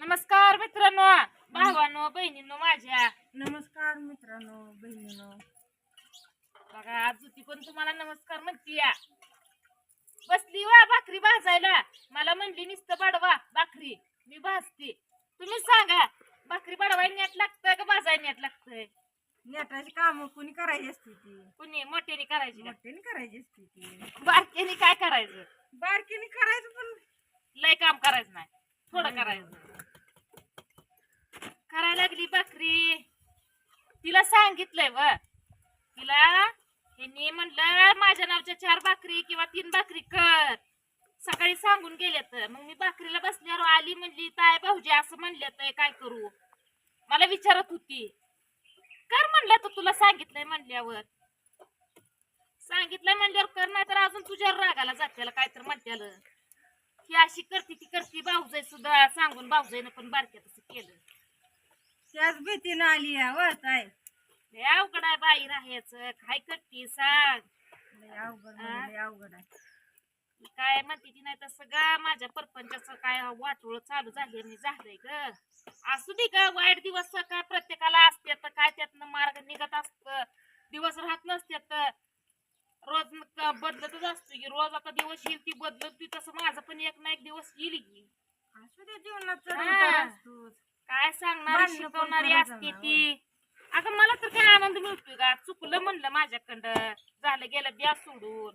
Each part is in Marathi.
नमस्कार मित्रांनो भावानो बहिणींनो माझ्या. नमस्कार मित्रांनो बहिणीनो. बघा आज ती पण तुम्हाला नमस्कार म्हणती या बसली वा भाकरी भाजायला. मला म्हणली नुसतं बाडवा भाकरी. मी भाजते. तुम्ही सांगा भाकरी बाडवायला नेट लागतं का भाजायला नेट लागतंय? नेटाची कामं कुणी करायची असते ती? कुणी? मोठ्याने करायची का? मोठ्याने करायची असते ती. बारक्याने काय करायचं? बारकीने करायचं पण लय काम करायचं नाही. थोडं करायचं. लागली बकरी. तिला सांगितलंय व. तिला ह्यांनी म्हणलं माझ्या नावच्या चार भाकरी किंवा तीन भाकरी कर. सकाळी सांगून गेले तर मग मी भाकरीला बसल्यावर आली म्हणली ताय भाऊजी असं म्हणले तर काय करू? मला विचारत होती. कर म्हणलं तर तुला सांगितलंय म्हणल्यावर. सांगितलंय म्हणल्यावर कर नाही तर अजून तुझ्या रागाला जात्याला काय तर म्हणत्याला. ही अशी करते ती करते भाऊजाई सुद्धा सांगून भाऊजाईनं पण बारक्या तसं केलं. त्याच भीतीनं आली आहे व ताई. लय अवघड आहे बाई राहायचं. काय करते सांग. लय अवघड म्हणजे लय अवघड आहे. काय म्हणते ती नाही तर सगळं माझ्या परपंचाचं काय वाटोळ चालू झाले मी झालंय ग. असू दे ग वाईट दिवस काय प्रत्येकाला असते तर काय त्यातनं मार्ग निघत असत. दिवस राहत नसते तर. रोज न- क- बदलतच असतो की रोज आता दिवस येईल ती बदलत ती तसं माझं पण एक ना एक दिवस येईल की असू दे जीवनात चढ हा. उतार असतोच. काय सांगणार? भांडणं पण शिकवणारी करा असते ती. अगं मला तर काय आनंद मिळतोय का चुकलं म्हणलं माझ्याकडं. झालं गेलं द्या सोडून.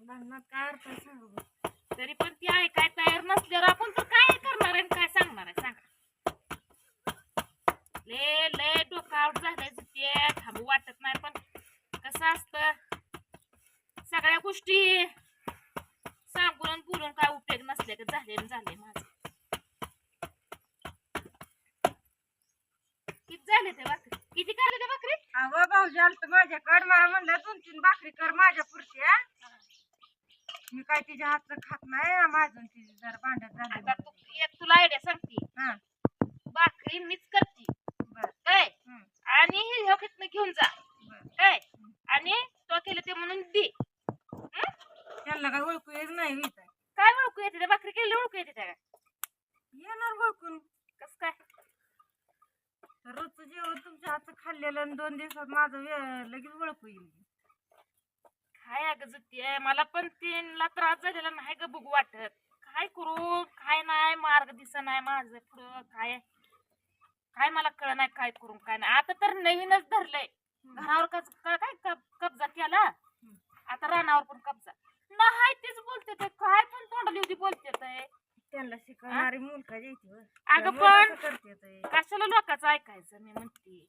भांडणात काय अर्थ आहे सांगा बरं. तरी पण ती ऐकाय तयार नसल्यावर आपण तर काय करणार आहे आणि काय सांगणार आहे सांगा. ले ले डोकं आउट झालंय ते थांबू वाटत नाही पण कसं असतं? सगळ्या गोष्टी सांगून आणि बोलून काय उपयोग नसले का झाले झाले माझं. किती झाले ते भाकरी किती काढले ते भाकरी अगं भाऊजी आलत माझ्याकडे. मला म्हणलं दोन तीन भाकरी कर माझ्या पुरत्या मी काय तिच्या हातचं खात नाही तिची जरा भांडत आता तू एक तुला आयडिया सांगते. हा. भाकरी मीच करते. बर. काय आणि हे घेऊन जा बर काय आणि तो केलं ते म्हणून दे हं? त्यांना काय ओळखू येत नाही होत आहे. काय ओळखू येते त्या भाकरी केली ओळखू येते त्या येणार ओळखून कस काय रोजचं जेवण तुमच्या हातचं खाल्लेलं आणि दोन दिवसात माझं वे- लगेच ओळखू येईल काय अगं जुती मला पण त्यांना त्रास झालेला नाही ग बघू वाटत. काय करू? काय नाही? मार्ग दिसा नाही माझं पुढं. काय? काय मला कळ नाही काय करू काय नाही. आता तर नवीनच धरलंय. घरावर कच- क- काय कब- कब्जा केला? आता रानावर पण कब्जा. नाही तेच बोलते ते. काय पण तोंडाली होती बोलते ते. त्यांना शिकवणारी मुलगा होय. अगं पण- ते. कशाला लोकांचं ऐकायचं मी म्हणते.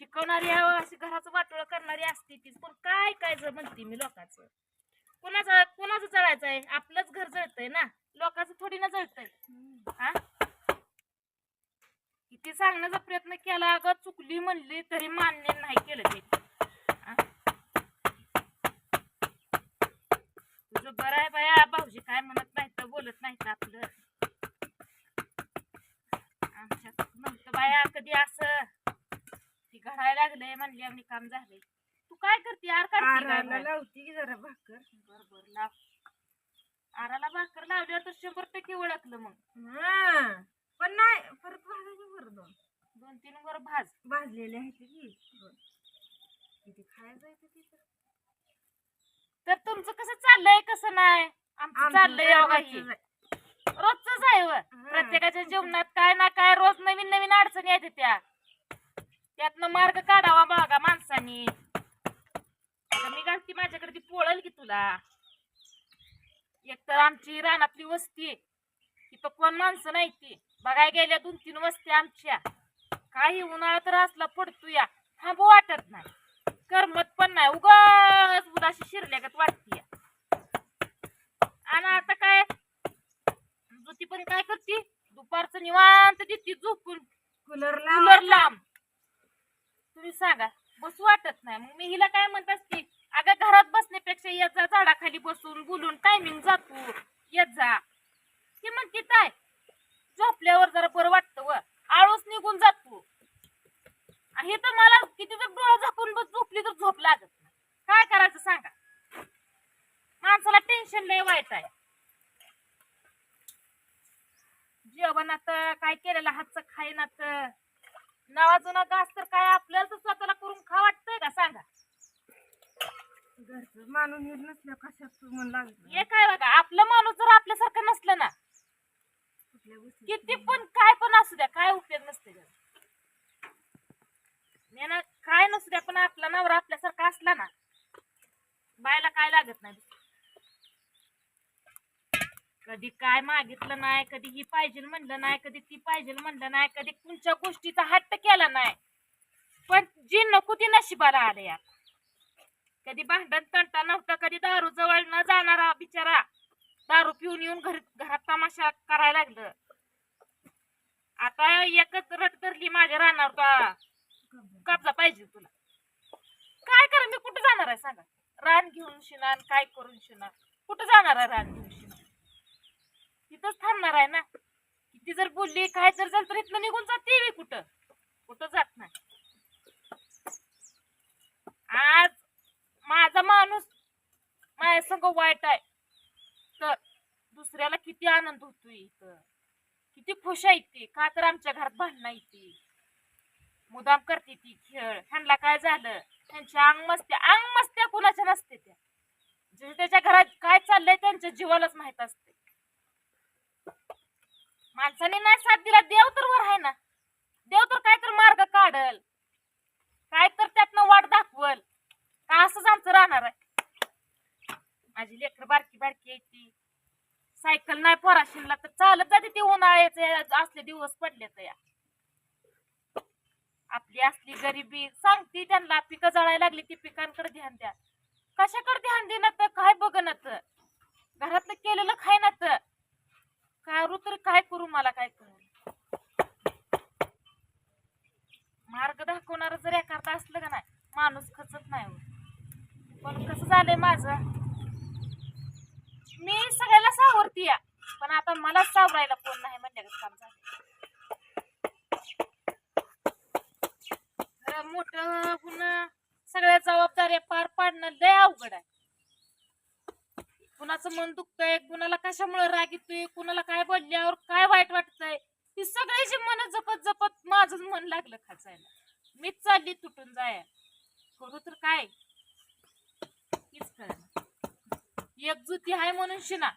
शिकवणारी अशी घराचं वाटोळ करणारी असते तीच पण काय ऐकायचं म्हणते मी लोकांचं? कोणाचं कोणाचं जळायचं आहे आपलंच घर जळतंय ना? लोकांचं थोडी ना जळतंय. हा किती सांगण्याचा प्रयत्न केला अगं चुकली म्हणली तरी मान्य नाही केलं ते? तुझं बरं आहे बाया भाऊजी काय म्हणत नाही तर बोलत नाही तर आपलं आमच्यात नव्हतं बाया कधी असं ती घडायला लागलंय म्हणली आम्ही काम झालंय. तू काय करते? यार आराला करते लावती की जरा भाकर. बर बर लाव. आराला भाकर लावल्यावर तर शंभर टक्के ओळखलं मग. हा पण नाही परत भाजायची बरं दोन. दोन तीन वर भाज. भाजलेले आहेत की तिथं. तर तुमचं कसं चाललंय कसं नाही? आमचं चाललंय रोजच आहे व. प्रत्येकाच्या जीवनात काय ना काय रोज नवीन नवीन अडचणी येते त्या. त्यातनं मार्ग काढावा बघा माणसानी. आता मी घालती माझ्याकडे ती पोळल की तुला. एकतर आमची रानातली वस्ती आहे. तिथं कोण माणसं नाही ती. बघाय गेल्या दोन तीन वस्ती आमच्या. काही उन्हाळा तर असला पडतो या थांबू वाटत नाही करमत पण नाही उगाच उदाशी शिरल्यागत वाटते आणि आता काय ज्योती पण काय करते दुपारचं निवांत देते झोपून कूलर कूलर लावा लांब तुम्ही सांगा बसू वाटत नाही मग मी हिला काय म्हणत असते? अगं घरात बसण्यापेक्षा येत जा झाडाखाली बसून बोलून टायमिंग जातो येत जा. ती म्हणते काय झोपल्यावर जरा बरं वाटतं व. आळूस निघून जातो हे तर मला किती जर डोळा झाकून झोपली तर झोप लागत काय करायचं सांगा? माणसाला टेन्शन लय वाईट आहे. जेव्हा काय केलेलं? हातचं खाईनात नवा जुना घास तर काय आपल्याला तर स्वतःला करून खा वाटतंय का? सांगा. घरचं कशात मन लागत हे काय बघा आपलं माणूस जर आपल्यासारखं नसलं ना कुठल्या गोष्टी किती पण काय पण असू द्या काय उपयोग नसते त्याचा. मी ना काय नसू द्या पण आपला नवरा आपल्यासारखा असला ना बायला काय लागत नाही कधी काय मागितलं नाही कधी ही पाहिजे म्हणलं नाही कधी ती पाहिजे म्हणलं नाही कधी कोणत्या गोष्टीचा हट्ट केला नाही. पण जी नको ती नशिबाला आले यार. कधी भांडण तंटा नव्हता कधी दारू जवळ न जाणारा बिचारा दारू पिऊन येऊन घर घरात तमाशा करायला लागलं. आता एकच रट धरली माझ्या राहणार का? कब्जा पाहिजे तुला. काय करा मी कुठं जाणार आहे सांगा? रान घेऊन शिणार काय करून शिणार कुठं जाणार आहे रान घेऊन? तिथंच थांबणार आहे ना. किती जर बोलली काय जर झालं तर इथलं निघून जाते मी कुठं? कुठं जात नाही. आज माझा माणूस माझ्या संग वाईट आहे. तर दुसऱ्याला किती आनंद होतोय इथं. किती खुश आहे ती. का तर आमच्या घरात भांडणं येते मुदाम करते ती खेळ. ह्यांना काय झालं? त्यांच्या अंग मस्त्या अंग मस्त्या कुणाच्या नसते त्या. जे त्याच्या घरात काय चाललंय त्यांच्या जीवालाच माहीत असते. माणसाने नाही साथ दिला देव तर वर आहे ना. देव तर काय तर मार्ग काढल. काय तर त्यातनं वाट दाखवल. का असंच आमचं राहणार आहे? माझी लेकर बारकी बारकी आहे ती. सायकल नाही पोराशीनला तर चालत जाते ते उन्हाळ्याचे असले दिवस पडले तर या. आपली असली गरिबी सांगती त्यांना पिकं जळायला लागली ती पिकांकडे ध्यान द्या. कशाकडे ध्यान देणार तर काय बघणार घरातलं केलेलं खायना तर. करू तर काय करू मला काय करू? मार्ग दाखवणार जर एखादा असलं का नाही माणूस खचत नाही हो. पण कसं झालंय माझं? मी सगळ्याला सावरती या पण आता मला सावरायला कोण नाही म्हणलं काम झालं मोठ मोठं पुन्हा सगळ्या जबाबदाऱ्या पार पाडणं लय अवघड आहे. कुणाचं मन दुखतंय कुणाला कशामुळे राग येतोय कुणाला काय बोलल्यावर काय वाईट वाटतंय ती सगळ्याची मन जपत जपत माझं मन लागलं खाचायला. मीच चालली तुटून जाय. करू तर काय? एक जुती आहे म्हणून शिना.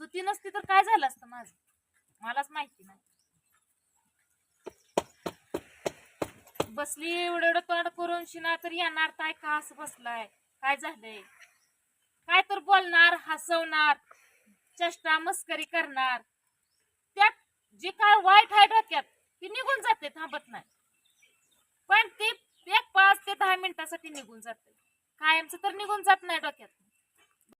जुती नसती तर काय झालं असतं माझं? मलाच माहिती नाही. बसली एवढं एवढं तोंड करून शिना तर येणार काय का असं बसलाय? काय झालंय? काय तर बोलणार? हसवणार चष्टा मस्करी करणार. त्यात जे काय वाईट आहे डोक्यात ती निघून जाते थांबत नाही. पण ती एक पाच ते दहा मिनिटासाठी निघून जाते. कायमचं तर निघून जात नाही डोक्यात.